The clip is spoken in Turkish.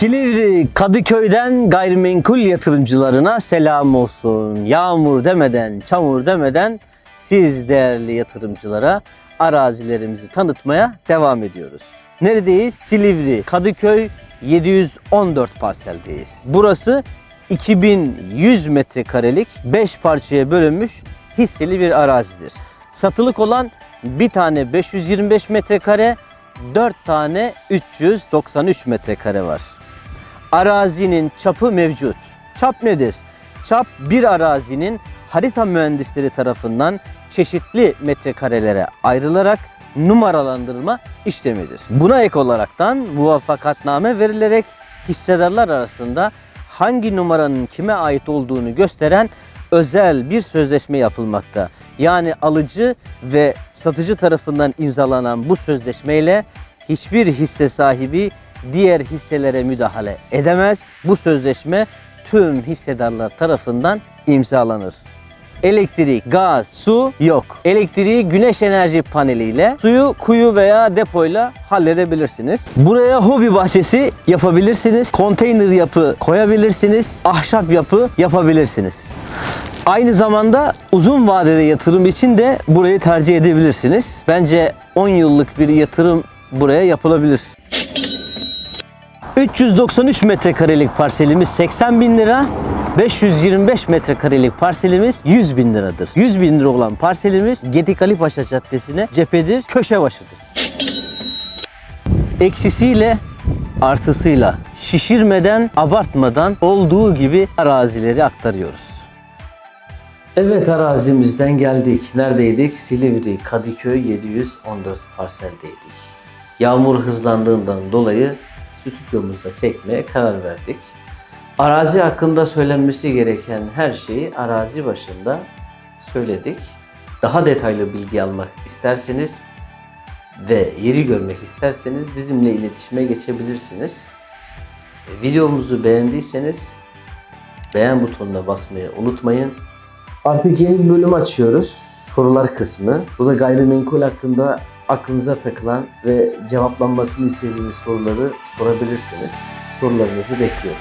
Silivri Kadıköy'den gayrimenkul yatırımcılarına selam olsun. Yağmur demeden, çamur demeden siz değerli yatırımcılara arazilerimizi tanıtmaya devam ediyoruz. Neredeyiz? Silivri Kadıköy 714 parseldeyiz. Burası 2100 metrekarelik 5 parçaya bölünmüş hisseli bir arazidir. Satılık olan bir tane 525 metrekare, 4 tane 393 metrekare var. Arazinin çapı mevcut. Çap nedir? Çap bir arazinin harita mühendisleri tarafından çeşitli metrekarelere ayrılarak numaralandırma işlemidir. Buna ek olaraktan muvaffakatname verilerek hissedarlar arasında hangi numaranın kime ait olduğunu gösteren özel bir sözleşme yapılmakta. Yani alıcı ve satıcı tarafından imzalanan bu sözleşmeyle hiçbir hisse sahibi diğer hisselere müdahale edemez. Bu sözleşme tüm hissedarlar tarafından imzalanır. Elektrik, gaz, su yok. Elektriği güneş enerji paneliyle, suyu kuyu veya depoyla halledebilirsiniz. Buraya hobi bahçesi yapabilirsiniz. Konteyner yapı koyabilirsiniz. Ahşap yapı yapabilirsiniz. Aynı zamanda uzun vadede yatırım için de burayı tercih edebilirsiniz. Bence 10 yıllık bir yatırım buraya yapılabilir. 393 metrekarelik parselimiz 80 bin lira. 525 metrekarelik parselimiz 100 bin liradır. 100 bin lira olan parselimiz Gedik Ali Paşa Caddesi'ne cephedir, köşe başıdır. Eksisiyle artısıyla şişirmeden, abartmadan olduğu gibi arazileri aktarıyoruz. Evet arazimizden geldik. Neredeydik? Silivri, Kadıköy 714 parseldeydik. Yağmur hızlandığından dolayı stüdyomuzda çekmeye karar verdik. Arazi hakkında söylenmesi gereken her şeyi arazi başında söyledik. Daha detaylı bilgi almak isterseniz ve yeri görmek isterseniz bizimle iletişime geçebilirsiniz. Videomuzu beğendiyseniz beğen butonuna basmayı unutmayın. Artık yeni bir bölüm açıyoruz. Sorular kısmı. Bu da gayrimenkul hakkında aklınıza takılan ve cevaplanmasını istediğiniz soruları sorabilirsiniz. Sorularınızı bekliyorum.